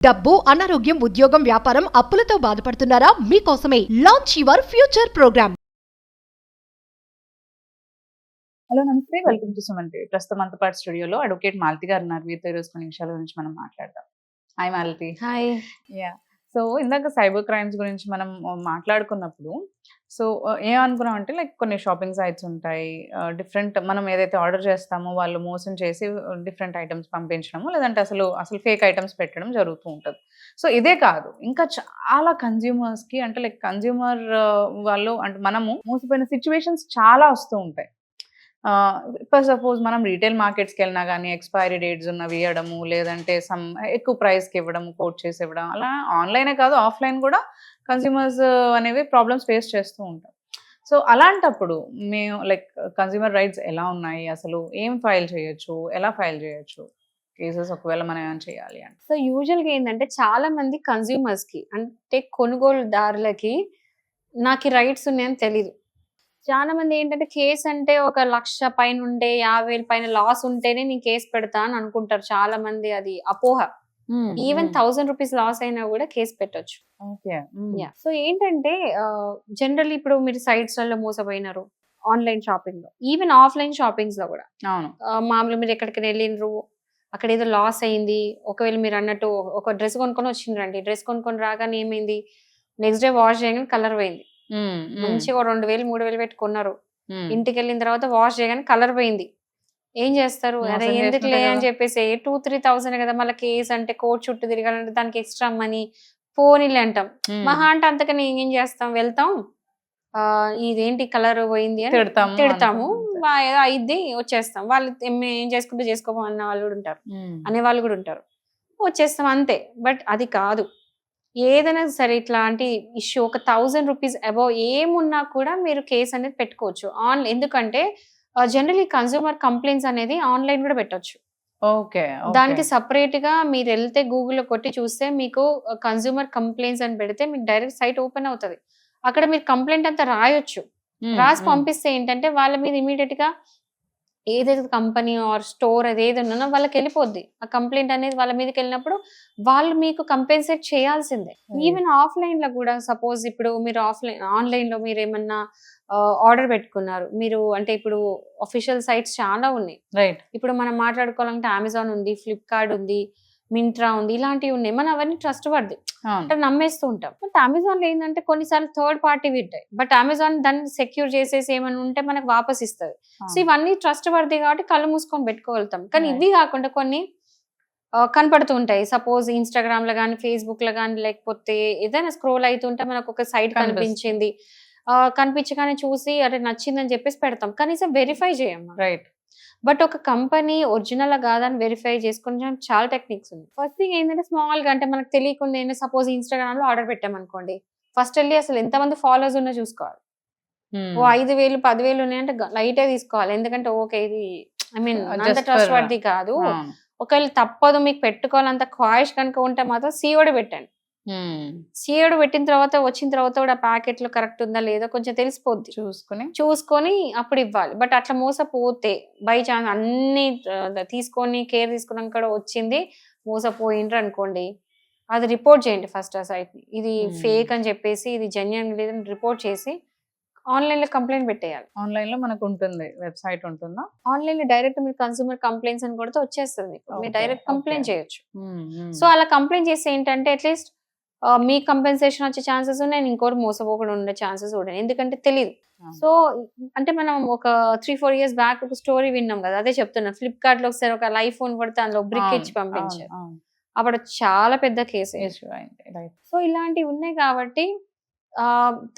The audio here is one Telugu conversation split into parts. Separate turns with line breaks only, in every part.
డబ్బు అనారోగ్యం ఉద్యోగం వ్యాపారం అప్పులతో బాధపడుతున్నారా? మీకోసమే launch your future program
hello నమస్తే. వెల్కమ్ టు సుమన్ టీవీ ప్రస్తుతం మనతో పాటు స్టూడియోలో అడ్వకేట్ మాలతి గారు ఉన్నారు. వీరితో ఈరోజు కొన్ని విషయాల గురించి మనం మాట్లాడదాం. Hi Malathi.
Hi
ya so ఇందాక సైబర్ క్రైమ్స్ గురించి మనం మాట్లాడుకున్నప్పుడు సో ఏమనుకున్నాం అంటే లైక్ కొన్ని షాపింగ్ సైట్స్ ఉంటాయి డిఫరెంట్ మనం ఏదైతే ఆర్డర్ చేస్తామో వాళ్ళు మోసం చేసి డిఫరెంట్ ఐటమ్స్ పంపించడము లేదంటే అసలు అసలు ఫేక్ ఐటమ్స్ పెట్టడం జరుగుతూ ఉంటుంది. సో ఇదే కాదు. ఇంకా చాలా కన్జ్యూమర్స్కి కి అంటే లైక్ కన్జ్యూమర్ వాళ్ళు అంటే మనము మోసపోయిన సిచ్యువేషన్స్ చాలా వస్తూ ఉంటాయి. ఫర్ సపోజ్ మనం రీటైల్ మార్కెట్స్కి వెళ్ళినా కానీ ఎక్స్పైరీ డేట్స్ ఉన్నవి ఇవ్వడము లేదంటే సమ్ ఎక్కువ ప్రైస్కి ఇవ్వడం కోట్ చేసి ఇవ్వడం అలా ఆన్లైనే కాదు ఆఫ్లైన్ కూడా కన్స్యూమర్స్ అనేవి ప్రాబ్లమ్స్ ఫేస్ చేస్తూ ఉంటాం. సో అలాంటప్పుడు మేము లైక్ కన్స్యూమర్ రైట్స్ ఎలా ఉన్నాయి? అసలు ఏం ఫైల్ చేయొచ్చు? ఎలా ఫైల్ చేయొచ్చు? కేసెస్ ఒకవేళ మనం ఏమైనా చేయాలి అంటే.
సో యూజువల్గా ఏంటంటే చాలా మంది కన్జ్యూమర్స్ అంటే కొనుగోలుదారులకి నాకు రైట్స్ ఉన్నాయని తెలీదు. చాలా మంది ఏంటంటే కేసు అంటే ఒక లక్ష పైన ఉండే యాభై వేల పైన లాస్ ఉంటేనే నేను కేసు పెడతా అని అనుకుంటారు చాలా మంది అది అపోహ. ఈవెన్ థౌసండ్ రూపీస్ లాస్ అయినా కూడా కేసు పెట్టొచ్చు. సో ఏంటంటే జనరల్ ఇప్పుడు మీరు sites లలో మోసపోయినారు ఆన్లైన్ షాపింగ్లో ఈవెన్ ఆఫ్లైన్ షాపింగ్స్లో కూడా. మామూలు మీరు ఎక్కడికి వెళ్ళిండ్రు అక్కడ ఏదో లాస్ అయింది ఒకవేళ మీరు అన్నట్టు ఒక డ్రెస్ కొనుక్కొని వచ్చిండ్రండి. డ్రెస్ కొనుక్కొని రాగానే ఏమైంది? నెక్స్ట్ డే వాష్ చేయగానే కలర్ పోయింది. మంచిగా రెండు వేలు మూడు వేలు పెట్టి కొన్నారు.
మ్మ్.
ఇంటికి వెళ్ళిన తర్వాత వాష్ చేయగానే కలర్ పోయింది. ఏం చేస్తారు? అరే ఎందుకులే
చేసినట్టే
అని. చెప్పేసి టూ త్రీ థౌసండ్ కదా మళ్ళీ కేసు అంటే కోర్టు చుట్టూ తిరగాలంటే దానికి ఎక్స్ట్రా మనీ పోనీలే అంటాం. మహా అంటే అంతకని ఏం చేస్తాం? వెళ్తాం. ఆ ఇదేంటి కలర్ పోయింది అని
తిడతాము
ఏదో అయిద్ది వచ్చేస్తాం. వాళ్ళు ఏం- చేసుకుంటే చేసుకోమో అన్న వాళ్ళు కూడా ఉంటారు. అనే వాళ్ళు కూడా ఉంటారు. వచ్చేస్తాం అంతే. బట్ అది కాదు. ఏదైనా సరే ఇట్లాంటి ఇష్యూ ఒక థౌజండ్ రూపీస్ అబౌవ్ ఏమున్నా కూడా మీరు కేసు అనేది పెట్టుకోవచ్చు ఆన్ ఎందుకంటే జనరలీ కన్సూమర్ కంప్లైంట్స్ అనేది ఆన్లైన్ కూడా పెట్టొచ్చు
ఓకే.
దానికి సపరేట్గా మీరు వెళ్తే గూగుల్లో కొట్టి చూస్తే మీకు కన్సూమర్ కంప్లైంట్స్ అని పెడితే మీకు డైరెక్ట్ సైట్ ఓపెన్ అవుతుంది అక్కడ మీరు కంప్లైంట్ అంతా రాయొచ్చు రాసి. పంపిస్తే ఏంటంటే వాళ్ళ మీద ఇమీడియట్గా ఏదైతే కంపెనీ ఆర్ స్టోర్ అది ఏది వాళ్ళకి వెళ్ళిపోద్ది. ఆ కంప్లైంట్ అనేది వాళ్ళ మీదకి వెళ్ళినప్పుడు వాళ్ళు మీకు కంపెన్సేట్ చేయాల్సిందే. ఈవెన్ ఆఫ్లైన్లో కూడా సపోజ్ ఇప్పుడు మీరు ఆఫ్లైన్ ఆన్లైన్లో మీరు ఏమన్నా ఆర్డర్ పెట్టుకున్నారు. మీరు అంటే ఇప్పుడు అఫీషియల్ సైట్స్ చాలా ఉన్నాయి.
రైట్
ఇప్పుడు మనం మాట్లాడుకోవాలంటే అమెజాన్ ఉంది ఫ్లిప్కార్ట్ ఉంది మింట్రా ఉంది ఇలాంటివి ఉన్నాయి. మనం అవన్నీ ట్రస్ట్ పడది. అంటే నమ్మేస్తూ ఉంటాం. బట్ అమెజాన్లో ఏంటంటే కొన్నిసార్లు థర్డ్ పార్టీ వింటాయి. బట్ అమెజాన్ దాన్ని సెక్యూర్ చేసేసి ఏమైనా ఉంటే మనకు వాపస్ ఇస్తుంది. సో ఇవన్నీ ట్రస్ట్ పడతాయి కాబట్టి కళ్ళు మూసుకొని పెట్టుకోగలుగుతాం. కానీ. ఇవి కాకుండా కొన్ని కనపడుతూ ఉంటాయి. సపోజ్ ఇన్స్టాగ్రామ్లో కానీ ఫేస్బుక్లో కానీ లేకపోతే ఏదైనా స్క్రోల్ అవుతుంటే మనకు ఒక సైట్. కనిపించింది. కనిపించగానే చూసి అరే నచ్చిందని చెప్పేసి పెడతాం. కనీసం వెరిఫై చేయం
రైట్
బట్ ఒక కంపెనీ ఒరిజినల్ కాదని వెరిఫై చేసుకుని చాలా టెక్నిక్స్ ఉన్నాయి. ఫస్ట్ థింగ్ ఏంటంటే స్మాల్గా అంటే మనకు తెలియకుండా ఏంటంటే సపోజ్ ఇన్స్టాగ్రామ్లో ఆర్డర్ పెట్టామనుకోండి ఫస్ట్ వెళ్ళి అసలు ఎంతమంది ఫాలోవర్స్ ఉన్నా చూసుకోవాలి. ఓ ఐదు వేలు పదివేలు ఉన్నాయంటే లైటే తీసుకోవాలి. ఎందుకంటే ఓకే ఇది ఐ మీన్
Uh,
అంత ట్రస్ట్ వర్ది కాదు. ఒకవేళ తప్పదు మీకు పెట్టుకోవాలంత క్వాయిష్ కనుక ఉంటే మాత్రం సీఓడి పెట్టండి. సీఓడి పెట్టిన తర్వాత వచ్చిన తర్వాత కూడా ప్యాకెట్లో కరెక్ట్ ఉందా లేదా కొంచెం తెలిసిపోద్ది.
చూసుకుని.
చూసుకొని అప్పుడు ఇవ్వాలి. బట్ అట్లా మోసపోతే బై ఛాన్స్ అన్ని తీసుకొని కేర్ తీసుకున్నాక కూడా వచ్చింది మోసపోయిండ్రు అనుకోండి అది రిపోర్ట్ చేయండి ఫస్ట్ ఆ సైట్ని ఇది. ఫేక్ అని చెప్పేసి ఇది జెన్యున్ లేదని రిపోర్ట్ చేసి ఆన్లైన్లో కంప్లైంట్ పెట్టేయాలి.
ఆన్లైన్లో మనకు ఉంటుంది వెబ్సైట్ ఉంటుందా?
ఆన్లైన్లో డైరెక్ట్ మీరు కన్సూమర్ కంప్లైంట్స్ అని కొడితే వచ్చేస్తుంది. మీరు డైరెక్ట్ కంప్లైంట్. చేయొచ్చు. సో అలా కంప్లైంట్ చేస్తే ఏంటంటే అట్లీస్ట్ మీ కంపెన్సేషన్ వచ్చే ఛాన్సెస్ ఉన్నాయి ఇంకోటి మోసపోకుండా ఉండే ఛాన్సెస్ కూడా ఉన్నాయి. ఎందుకంటే తెలియదు సో అంటే మనం ఒక త్రీ ఫోర్ ఇయర్స్ బ్యాక్ ఒక స్టోరీ విన్నాం కదా అదే చెప్తున్నా. ఫ్లిప్కార్ట్లో ఒకసారి ఒక లైఫ్ ఫోన్ పడితే అందులో బ్రిక్ ఇచ్చి పంపించారు. అప్పుడు చాలా పెద్ద కేసు సో ఇలాంటివి ఉన్నాయి కాబట్టి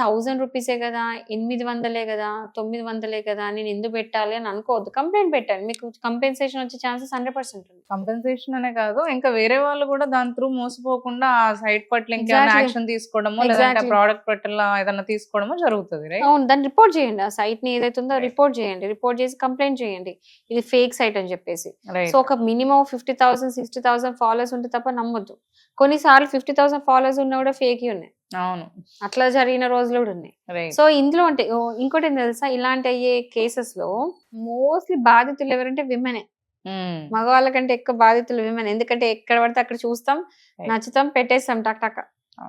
థౌజండ్ రూపీసే కదా ఎనిమిది వందలే కదా తొమ్మిది వందలే కదా నేను ఎందుకు పెట్టాలి అని అనుకోవద్దు. కంప్లైంట్ పెట్టండి మీకు కంపెన్సేషన్ వచ్చే ఛాన్సెస్ హండ్రెడ్ పర్సెంట్ ఉంది
కంపెన్సేషన్ అనే కాదు ఇంకా వేరే వాళ్ళు కూడా దాని త్రూ మోసపోకుండా ఆ సైట్ పట్ల ఇంకేమైనా. యాక్షన్ తీసుకోవడమో లేదంటే. ప్రోడక్ట్ పట్ల ఏదైనా తీసుకోవడమో జరుగుతుంది
అవును దాన్ని రిపోర్ట్ చేయండి. ఆ సైట్ని ఏదైతే ఉందో
Right.
రిపోర్ట్ చేయండి. రిపోర్ట్ చేసి కంప్లైంట్ చేయండి. ఇది ఫేక్ సైట్ అని చెప్పేసి. సో ఒక minimum fifty thousand sixty thousand followers ఉంటే తప్ప నమ్మొద్దు. కొన్నిసార్లు ఫిఫ్టీ థౌసండ్ ఫాలోవర్స్ ఉన్నా కూడా ఫేక్ ఉన్నాయి.
అవును.
అట్లా జరిగిన రోజులు కూడా ఉన్నాయి. సో ఇందులో అంటే ఇంకోటి ఏం తెలుసా? ఇలాంటి అయ్యే కేసెస్లో మోస్ట్లీ బాధితులు ఎవరంటే విమెనే.
ఉమ్.
మగవాళ్ళకంటే ఎక్కువ బాధితులు విమెన్. ఎందుకంటే ఎక్కడ పడితే అక్కడ చూస్తాం. నచ్చుతాం పెట్టేస్తాం టక్ టక్.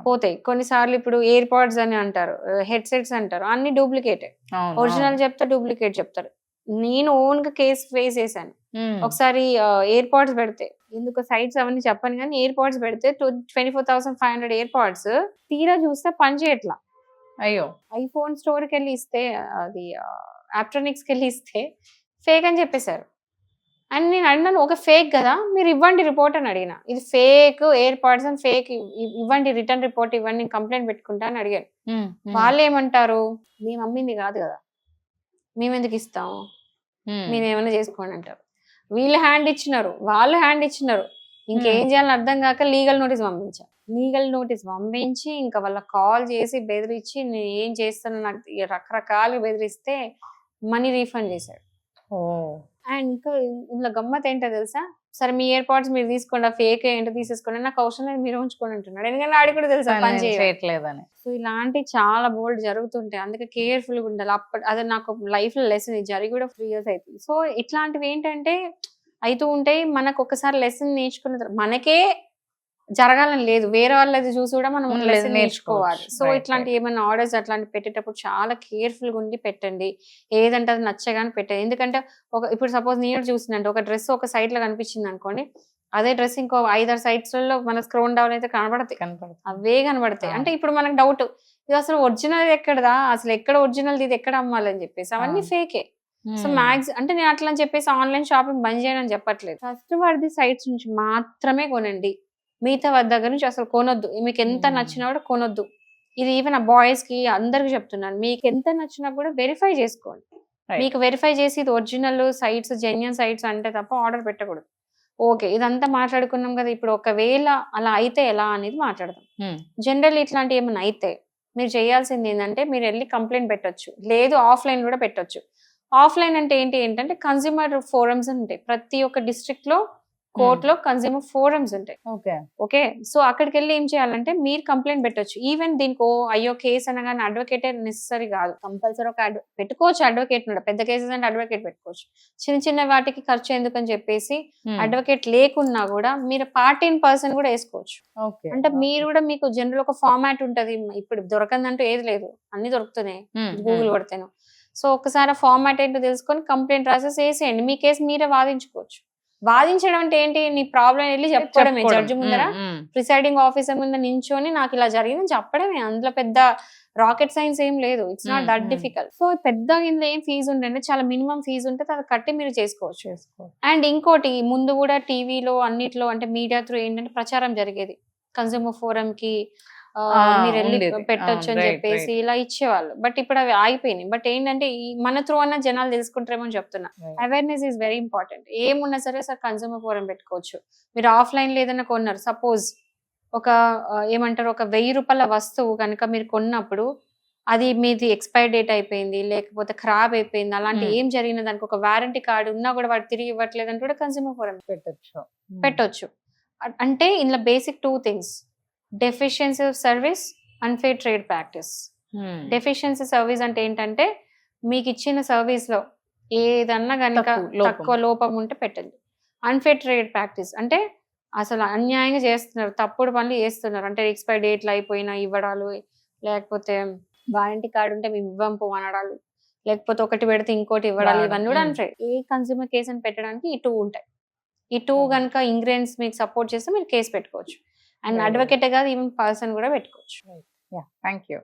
పోతాయి. కొన్నిసార్లు ఇప్పుడు ఎయిర్ పాడ్స్ అని అంటారు హెడ్ సెట్స్ అంటారు అన్ని డూప్లికేట్. ఒరిజినల్. చెప్తే డూప్లికేట్ చెప్తారు. నేను ఓన్గా కేసు ఫేస్ చేశాను. ఒకసారి ఎయిర్ పాడ్స్ పెడితే ఎందుకు సైట్స్ అవన్నీ చెప్పను కానీ ఎయిర్ పాడ్స్ పెడితే twenty four thousand five hundred AirPods తీరా చూస్తే పని చేయట్లా
అయ్యో.
ఐఫోన్ స్టోర్కి వెళ్ళి ఇస్తే అది ఆప్ట్రానిక్స్కి వెళ్ళి ఇస్తే ఫేక్ అని చెప్పేశారు. అండ్ నేను అడిగినాను ఒక ఫేక్ కదా? మీరు ఇవ్వండి రిపోర్ట్ అని అడిగిన. ఇది ఫేక్ ఎయిర్ పాడ్స్ అని ఫేక్ ఇవ్వండి రిటర్న్ రిపోర్ట్ ఇవ్వండి కంప్లైంట్ పెట్టుకుంటా అని అడిగాను. వాళ్ళు ఏమంటారు మేము అమ్మింది కాదు కదా. మేము ఎందుకు ఇస్తాము. మీరు ఏమైనా చేసుకోండి అంటారు. వీళ్ళు హ్యాండ్ ఇచ్చినారు వాళ్ళు హ్యాండ్ ఇచ్చినారు. ఇంకేం చేయాలని అర్థం కాక లీగల్ నోటీస్ పంపించారు లీగల్ నోటీస్ పంపించి ఇంకా వాళ్ళ కాల్ చేసి బెదిరించి నేను ఏం చేస్తాను నాకు రకరకాలుగా బెదిరిస్తే మనీ రీఫండ్ చేశాడు. అండ్ ఇంకా ఇందులో గమ్మత్ ఏంటో తెలుసా? సరే మీ ఇయర్ పాడ్స్ మీరు తీసుకోండి ఫేక్ ఏంటో తీసేసుకోండి నాకు అవసరం లేదు మీరు ఉంచుకోండి అంటున్నాడు. ఎందుకంటే ఆడి కూడా తెలుసా పని
చేయట్లేదని.
సో ఇలాంటి చాలా బోల్డ్ జరుగుతుంటాయి. అందుకే కేర్ఫుల్గా ఉండాలి. అప్పటి అది నాకు లైఫ్లో లెసన్ జరిగి కూడా త్రీ ఇయర్స్ అవుతుంది సో ఇట్లాంటివి ఏంటంటే అవుతూ ఉంటాయి. మనకు ఒకసారి లెసన్ నేర్చుకున్న తర్వాత మనకే జరగాలని లేదు. వేరే వాళ్ళది చూసి కూడా మనం లెసన్. నేర్చుకోవాలి. సో ఇట్లాంటి ఏమైనా ఆర్డర్స్ అట్లాంటి పెట్టేటప్పుడు చాలా కేర్ఫుల్గా ఉండి పెట్టండి. ఏదంటే అది నచ్చగానే పెట్టండి. ఎందుకంటే ఒక ఇప్పుడు సపోజ్ నేను చూసినంటే ఒక డ్రెస్ ఒక సైట్లో కనిపించింది అనుకోండి అదే డ్రెస్ ఇంకో ఐదారు sites లలో మన స్క్రోన్ డౌన్ అయితే కనబడతాయి.
కనపడుతుంది
అవే కనబడతాయి. అంటే ఇప్పుడు మనకు డౌట్ ఇది అసలు ఒరిజినల్ ఎక్కడదా? అసలు ఎక్కడ ఒరిజినల్ ఇది? ఎక్కడ అమ్మాలని చెప్పేసి అవన్నీ
అవును.
ఫేకే సో. మ్యాక్స్ అంటే నేను అట్లా అని చెప్పేసి ఆన్లైన్ షాపింగ్ బంద్ చేయనని చెప్పట్లేదు. ఫస్ట్ వాడిది సైట్స్ నుంచి మాత్రమే కొనండి. మిగతా వారి దగ్గర నుంచి అసలు కొనొద్దు. మీకు ఎంత. నచ్చినా కూడా కొనొద్దు. ఇది ఈవెన్ ఆ బాయ్స్కి అందరికి చెప్తున్నాను. మీకు ఎంత నచ్చినా కూడా వెరిఫై చేసుకోండి. మీకు వెరిఫై చేసి ఇది ఒరిజినల్ సైట్స్ జెన్యున్ సైట్స్ అంటే తప్ప ఆర్డర్ పెట్టకూడదు. ఓకే ఇదంతా మాట్లాడుకున్నాం కదా ఇప్పుడు ఒకవేళ అలా అయితే ఎలా అనేది మాట్లాడదాం. జనరల్ ఇట్లాంటి ఏమైనా అయితే మీరు చేయాల్సింది ఏంటంటే మీరు వెళ్ళి కంప్లైంట్ పెట్టొచ్చు. లేదు ఆఫ్లైన్ కూడా పెట్టొచ్చు. ఆఫ్లైన్ అంటే ఏంటి ఏంటంటే కన్స్యూమర్ ఫోరమ్స్ ఉంటాయి. ప్రతి ఒక్క డిస్ట్రిక్ట్లో కోర్ట్లో కన్స్యూమర్ ఫోరమ్స్ ఉంటాయి.
ఓకే.
ఓకే? సో అక్కడికి వెళ్ళి ఏం చేయాలంటే మీరు కంప్లైంట్ పెట్టొచ్చు. ఈవెన్ దీనికి ఓ అయ్యో కేసు అనగానే అడ్వకేటే నెసరీ కాదు. కంపల్సరీ ఒక పెట్టుకోవచ్చు అడ్వకేట్ పెద్ద కేసెస్ అంటే అడ్వకేట్ పెట్టుకోవచ్చు. చిన్న చిన్న వాటికి ఖర్చు ఎందుకని చెప్పేసి
ఉమ్.
అడ్వకేట్ లేకున్నా కూడా మీరు పార్టీ ఇన్ పర్సన్ కూడా వేసుకోవచ్చు. అంటే మీరు కూడా మీకు జనరల్ ఒక ఫార్మాట్ ఉంటది. ఇప్పుడు దొరకందంటూ ఏది లేదు. అన్ని దొరుకుతున్నాయి. Google
um.
కొడితేను. సో ఒకసారి ఫార్మాట్ ఏంటో తెలుసుకొని కంప్లైంట్ రాసేసి వేసేయండి. మీ కేసు మీరే వాదించుకోవచ్చు. వాదించడం అంటే ఏంటి? నీ ప్రాబ్లం వెళ్ళి చెప్పుకోవడమే
చెప్పుకోవడం.
జడ్జి ముందర. ప్రిసైడింగ్ ఆఫీసర్ ముందు నించొని నాకు ఇలా జరిగిందని చెప్పడమే. అందులో పెద్ద రాకెట్ సైన్స్ ఏం లేదు. It's not that. Difficult so పెద్ద ఇందులో ఏం ఫీజు ఉండండి చాలా మినిమం ఫీజు ఉంటే అది కట్టి మీరు చేసుకోవచ్చు.
చేసుకో
అండ్ ఇంకోటి ముందు కూడా టీవీలో అన్నిట్లో అంటే మీడియా త్రూ ఏంటంటే ప్రచారం జరిగేది. కన్స్యూమర్ ఫోరం కి మీరు వెళ్ళి. పెట్టొచ్చు అని చెప్పేసి. ఇలా ఇచ్చేవాళ్ళు బట్ ఇప్పుడు అవి ఆగిపోయినాయి బట్ ఏంటంటే ఈ మన త్రూ అన్న జనాలు తెలుసుకుంటారేమో అని చెప్తున్నా. అవేర్నెస్ ఈజ్ వెరీ ఇంపార్టెంట్ ఏమున్నా సరే సార్ కన్స్యూమర్ ఫోరం పెట్టుకోవచ్చు మీరు ఆఫ్లైన్లో ఏదైనా కొన్నారు సపోజ్ ఒక ఏమంటారు ఒక వెయ్యి రూపాయల వస్తువు కనుక మీరు కొన్నప్పుడు అది మీది ఎక్స్పైర్ డేట్ అయిపోయింది లేకపోతే ఖరాబ్ అయిపోయింది అలాంటి
Hmm.
ఏం జరిగిన దానికి ఒక వారంటీ కార్డు ఉన్నా కూడా వాడు తిరిగి ఇవ్వట్లేదు అంటే కూడా కన్స్యూమర్ ఫోరం
పెట్టొచ్చు.
పెట్టొచ్చు అంటే ఇందులో basic two things deficiency of service unfair trade practice. Deficiency service అంటే ఏంటంటే మీకు ఇచ్చిన సర్వీస్లో ఏదన్నా కనుక
తక్కువ, లోపం.
ఉంటే పెట్టండి అన్ఫేర్ ట్రేడ్ ప్రాక్టీస్ అంటే అసలు అన్యాయంగా చేస్తున్నారు తప్పుడు పనులు చేస్తున్నారు అంటే ఎక్స్పైర్ డేట్లు అయిపోయినా ఇవ్వడాలు లేకపోతే వారంటీ కార్డు ఉంటే మేము ఇవ్వం పో అనడాలు లేకపోతే ఒకటి పెడితే ఇంకోటి ఇవ్వడాలు
వాడు,
ఇవన్నీ కూడా
ఉమ్.
అన్ఫేర్ ఏ కన్స్యూమర్ కేసు అని పెట్టడానికి ఈ టూ ఉంటాయి ఈ టూ. కనుక ఇంగ్రీడియంట్స్ మీకు సపోర్ట్ చేస్తే మీరు కేసు పెట్టుకోవచ్చు అండ్. అడ్వకేట్ కాదు ఈవెన్ పర్సన్ కూడా పెట్టుకోవచ్చు
thank you.